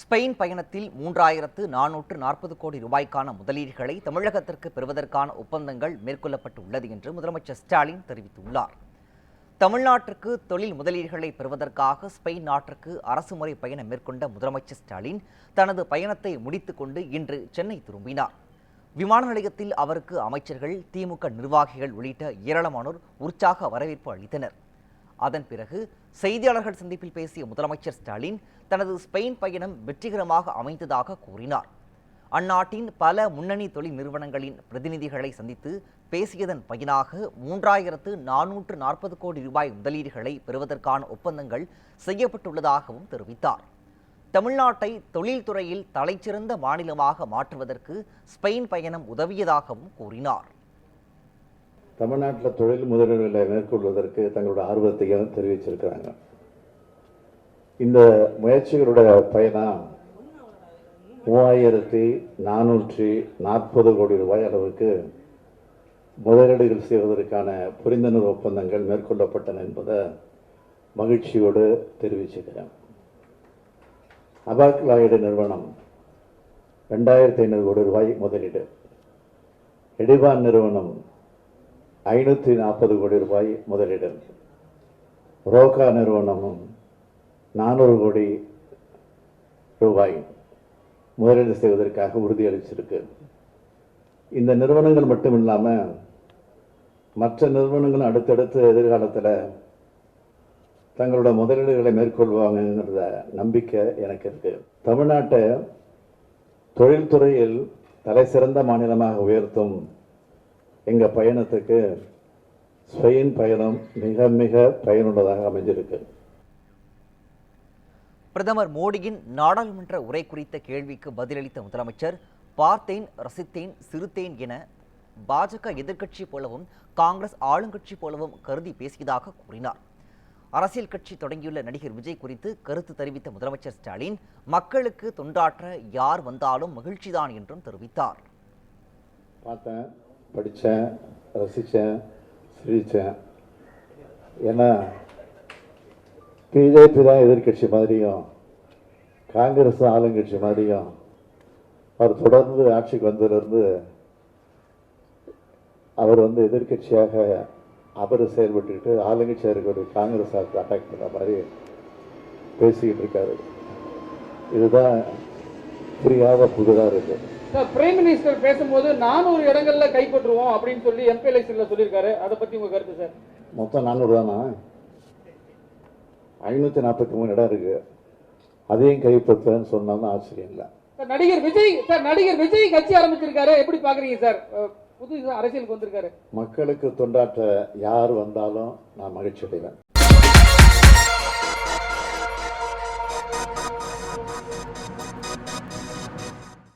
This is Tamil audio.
ஸ்பெயின் பயணத்தில் மூன்றாயிரத்து நானூற்று நாற்பது கோடி ரூபாய்க்கான முதலீடுகளை தமிழகத்திற்கு பெறுவதற்கான ஒப்பந்தங்கள் மேற்கொள்ளப்பட்டு உள்ளது என்று முதலமைச்சர் ஸ்டாலின் தெரிவித்துள்ளார். தமிழ்நாட்டிற்கு தொழில் முதலீடுகளை பெறுவதற்காக ஸ்பெயின் நாட்டிற்கு அரசுமுறை பயணம் மேற்கொண்ட முதலமைச்சர் ஸ்டாலின் தனது பயணத்தை முடித்துக்கொண்டு இன்று சென்னை திரும்பினார். விமான நிலையத்தில் அவருக்கு அமைச்சர்கள் திமுக நிர்வாகிகள் உள்ளிட்ட ஏராளமானோர் உற்சாக வரவேற்பு அளித்தனர். அதன் பிறகு செய்தியாளர்கள் சந்திப்பில் பேசிய முதலமைச்சர் ஸ்டாலின் தனது ஸ்பெயின் பயணம் வெற்றிகரமாக அமைந்ததாக கூறினார். அந்நாட்டின் பல முன்னணி தொழில் நிறுவனங்களின் பிரதிநிதிகளை சந்தித்து பேசியதன் பயனாக மூன்றாயிரத்து நானூற்று நாற்பது கோடி ரூபாய் முதலீடுகளை பெறுவதற்கான ஒப்பந்தங்கள் செய்யப்பட்டுள்ளதாகவும் தெரிவித்தார். தமிழ்நாட்டை தொழில்துறையில் தலைச்சிறந்த மாநிலமாக மாற்றுவதற்கு ஸ்பெயின் பயணம் உதவியதாகவும் கூறினார். தமிழ்நாட்டில் தொழில் முதலீடுகளை மேற்கொள்வதற்கு தங்களோட ஆர்வத்தையும் தெரிவிச்சிருக்கிறாங்க. இந்த முயற்சிகளுடைய பயனாக மூவாயிரத்தி நானூற்றி நாற்பது கோடி ரூபாய் அளவுக்கு முதலீடுகள் செய்வதற்கான புரிந்துணர்வு ஒப்பந்தங்கள் மேற்கொள்ளப்பட்டன என்பதை மகிழ்ச்சியோடு தெரிவிச்சுக்கிறேன். அபாக் லாயிடு நிறுவனம் ரெண்டாயிரத்தி ஐநூறு கோடி ரூபாய் முதலீடு. எடிபான் நிறுவனம் ஐநூற்றி நாற்பது கோடி ரூபாய் முதலீடு. ரோகா நிறுவனமும் நானூறு கோடி ரூபாய் முதலீடு செய்வதற்காக உறுதியளிச்சிருக்கு. இந்த நிறுவனங்கள் மட்டும் இல்லாமல் மற்ற நிறுவனங்களும் அடுத்தடுத்து எதிர்காலத்தில் தங்களோட முதலீடுகளை மேற்கொள்வாங்கங்கிறத நம்பிக்கை எனக்கு இருக்குது தமிழ்நாட்டை தொழில்துறையில் தலைசிறந்த மாநிலமாக உயர்த்தும் எங்கள் பயணத்துக்கு ஸ்பெயின் பயணம் மிக மிக பயனுள்ளதாக அமைஞ்சிருக்கு. பிரதமர் மோடியின் நாடாளுமன்ற உரை குறித்த கேள்விக்கு பதிலளித்த முதலமைச்சர் பார்த்தேன் ரசித்தேன் சிரித்தேன் என பாஜக எதிர்க்கட்சி போலவும் காங்கிரஸ் ஆளுங்கட்சி போலவும் கருதி பேசியதாக கூறினார். அரசியல் கட்சி தொடங்கியுள்ள நடிகர் விஜய் குறித்து கருத்து தெரிவித்த முதலமைச்சர் ஸ்டாலின் மக்களுக்கு தொண்டாற்ற யார் வந்தாலும் மகிழ்ச்சிதான் என்றும் தெரிவித்தார். பார்த்தேன். படித்தேன் ரசித்தேன் சிரித்தேன். ஏன்னா பிஜேபி தான் எதிர்க்கட்சி மாதிரியும் காங்கிரஸ் தான் ஆளுங்கட்சி மாதிரியும் அவர் தொடர்ந்து ஆட்சிக்கு வந்ததுலேருந்து அவர் வந்து எதிர்க்கட்சியாக அவர் செயல்பட்டுக்கிட்டு ஆளுங்கட்சியாக இருக்கக்கூடிய காங்கிரஸ் அட்டாக் பண்ணுற மாதிரி பேசிக்கிட்டு இருக்காரு. இதுதான் புரியாத புதுதாக இருக்குது சார் பிரைம் மினிஸ்டர் பேசும்போது நானூறு இடங்கள்ல கைப்பற்றுவோம் அப்படின்னு சொல்லி எம்பி எலெக்ஷன்ல சொல்லியிருக்காரு. அதை பத்தி உங்க கருத்து சார் மொத்தம் நானூறு தானா? ஐநூற்றி நாற்பத்தி மூணு இடம் இருக்கு. அதையும் கைப்பற்றுறேன்னு சொன்னாலும் ஆச்சரியம் இல்லை. சார் நடிகர் விஜய் சார் நடிகர் விஜய் கட்சி ஆரம்பிச்சிருக்காரு. எப்படி பாக்குறீங்க சார் புது அரசியலுக்கு வந்திருக்காரு. மக்களுக்கு தொண்டாற்ற யார் வந்தாலும் நான் மகிழ்ச்சி அடைவேன்